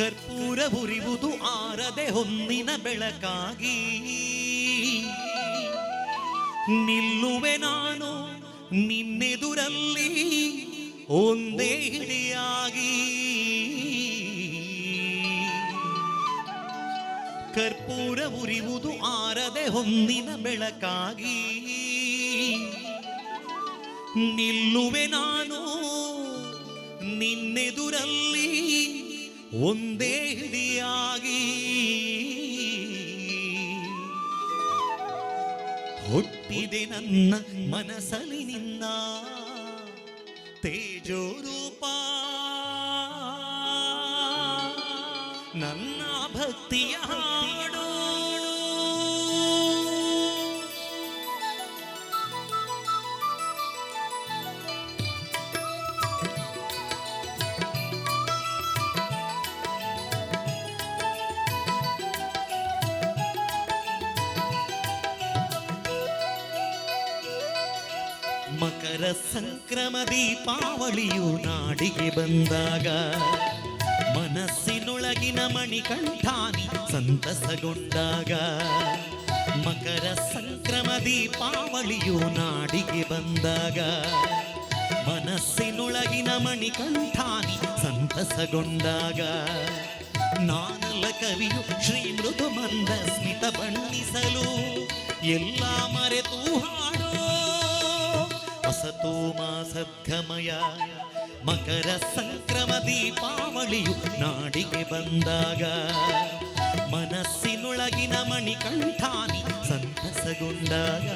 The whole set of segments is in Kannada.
ಕರ್ಪೂರ ಉರಿವುದು ಆರದೆ ಹೊನ್ನಿನ ಬೆಳಕಾಗಿ. ನಿಲ್ಲುವೆ ನಾನು ನಿನ್ನೆದುರಲ್ಲಿ ಒಂದೇ ಹಿಡಿಯಾಗಿ. ಕರ್ಪೂರ ಉರಿವುದು ಆರದೆ ಹೊನ್ನಿನ ಬೆಳಕಾಗಿ. ನಿಲ್ಲುವೆ ನಾನು ನಿನ್ನೆದುರಲ್ಲಿ ಒಂದೇ ಹಿಡಿಯಾಗಿ. ಹುಟ್ಟಿದೆ ನನ್ನ ಮನಸ್ಸಲ್ಲಿ ನಿನ್ನ ತೇಜೋರೂಪ. ನನ್ನ ಭಕ್ತಿಯ ಮಕರ ಸಂಕ್ರಮ ದೀಪಾವಳಿಯು ನಾಡಿಗೆ ಬಂದಾಗ ಮನಸ್ಸಿನೊಳಗಿನ ಮಣಿಕಂಠಾನಿ ಸಂತಸಗೊಂಡಾಗ ಮಕರ ಸಂಕ್ರಮ ದೀಪಾವಳಿಯು ನಾಡಿಗೆ ಬಂದಾಗ ಮನಸ್ಸಿನೊಳಗಿನ ಮಣಿಕಂಠಾನಿ ಸಂತಸಗೊಂಡಾಗ ನಾನಲ್ಲ ಕವಿಯು ಶ್ರೀ ಮೃದು ಮಂದ ಸ್ಮಿತ ಬಣ್ಣಿಸಲು ಎಲ್ಲ ಮರೆತು ಹಾಡೋ ಅಸತೋ ಮಾ ಸದ್ಗಮಯ ಮಕರ ಸಂಕ್ರಮ ದೀಪಾವಳಿಯು ನಾಡಿಗೆ ಬಂದಾಗ ಮನಸ್ಸಿನೊಳಗಿನ ಮಣಿಕಂಠಾನಿ ಸಂತಸಗೊಂಡಾಗ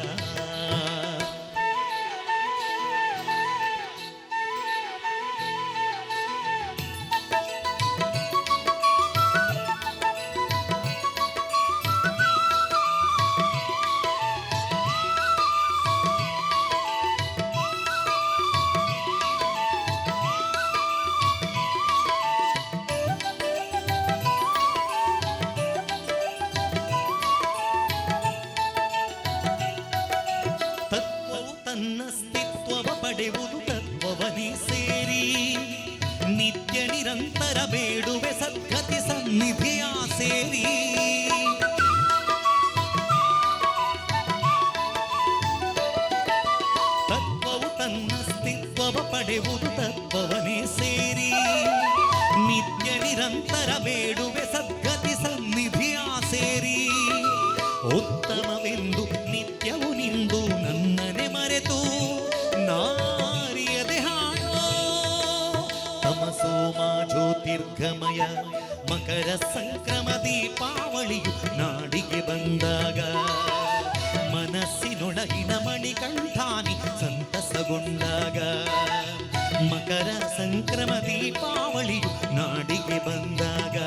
ಸ್ಥಿತ್ವವ ಪಡೆಯುವುದು ತತ್ವವನೇ ಸೇರಿ ನಿತ್ಯ ನಿರಂತರ ಬೇಡುವೆ ಸದ್ಗತಿ ಸನ್ನಿಧಿಯ ಸೇರಿ ತತ್ವವು ತನ್ನ ಸ್ಥಿತ್ವವ ಪಡೆಯುವುದು ತತ್ವವನೇ ಸೇರಿ ನಿತ್ಯ ನಿರಂತರ ಬೇಡುವೆ ಜ್ಯೋತಿರ್ಗಮಯ ಮಕರ ಸಂಕ್ರಮ ದೀಪಾವಳಿಯು ನಾಡಿಗೆ ಬಂದಾಗ ಮನಸ್ಸಿನೊಳಗಿನ ಮಣಿಕಂಠಾನಿ ಸಂತಸಗೊಂಡಾಗ ಮಕರ ಸಂಕ್ರಮ ದೀಪಾವಳಿಯು ನಾಡಿಗೆ ಬಂದಾಗ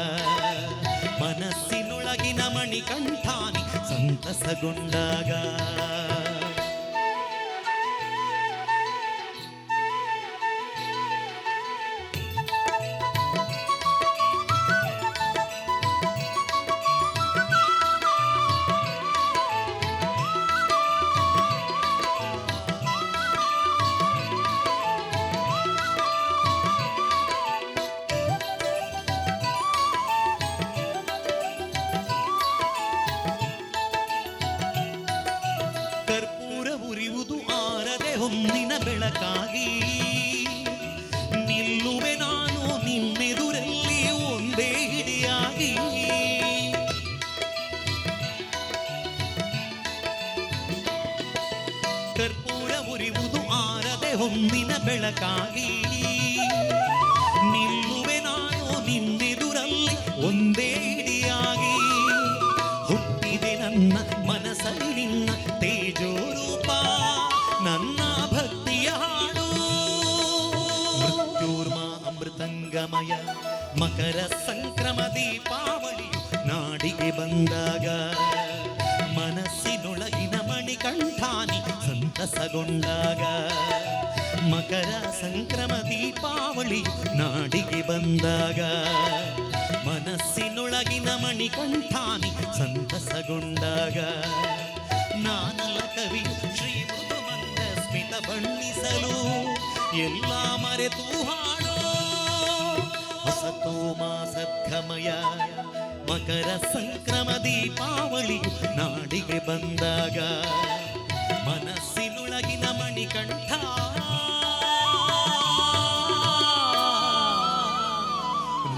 ಮನಸ್ಸಿನೊಳಗಿನ ಮಣಿಕಂಠಾನಿ ಸಂತಸಗೊಂಡಾಗ ಹೊನ್ನಿನ ಬೆಳಕಾಗಿ ನಿಲ್ಲುವೆ ನಾನು ನಿನ್ನೆದುರಲ್ಲಿ ಒಂದೇ ಹಿಡಿಯಾಗಿ. ಕರ್ಪೂರ ಉರಿವುದು ಆರದೆ ಹೊನ್ನಿನ ಬೆಳಕಾಗಿ ನಿಲ್ಲುವೆ ಅಮೃತಂಗಮಯ ಮಕರ ಸಂಕ್ರಮ ದೀಪಾವಳಿ ನಾಡಿಗೆ ಬಂದಾಗ ಮನಸ್ಸಿನೊಳಗಿನ ಮಣಿಕಂಠಾನಿ ಸಂತಸಗೊಂಡಾಗ ಮಕರ ಸಂಕ್ರಮ ದೀಪಾವಳಿ ನಾಡಿಗೆ ಬಂದಾಗ ಮನಸ್ಸಿನೊಳಗಿನ ಮಣಿಕಂಠಾನಿ ಸಂತಸಗೊಂಡಾಗ ನಾನಲ್ಲ ಕವಿ ಶ್ರೀ ಮೃದು ಮಂದ ಸ್ಮಿತ ಬಣ್ಣಿಸಲು ಎಲ್ಲ ಮರೆತು ಹಾಡೋ ಹೊಸ ಅಸತೋ ಮಾ ಸದ್ಗಮಯ ಮಕರ ಸಂಕ್ರಮ ದೀಪಾವಳಿ ನಾಡಿಗೆ ಬಂದಾಗ ಮನಸ್ಸಿನೊಳಗಿನ ಮಣಿಕಂಠ.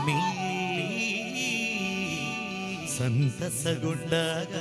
ನೀ ಸಂತಸಗೊಂಡಾಗ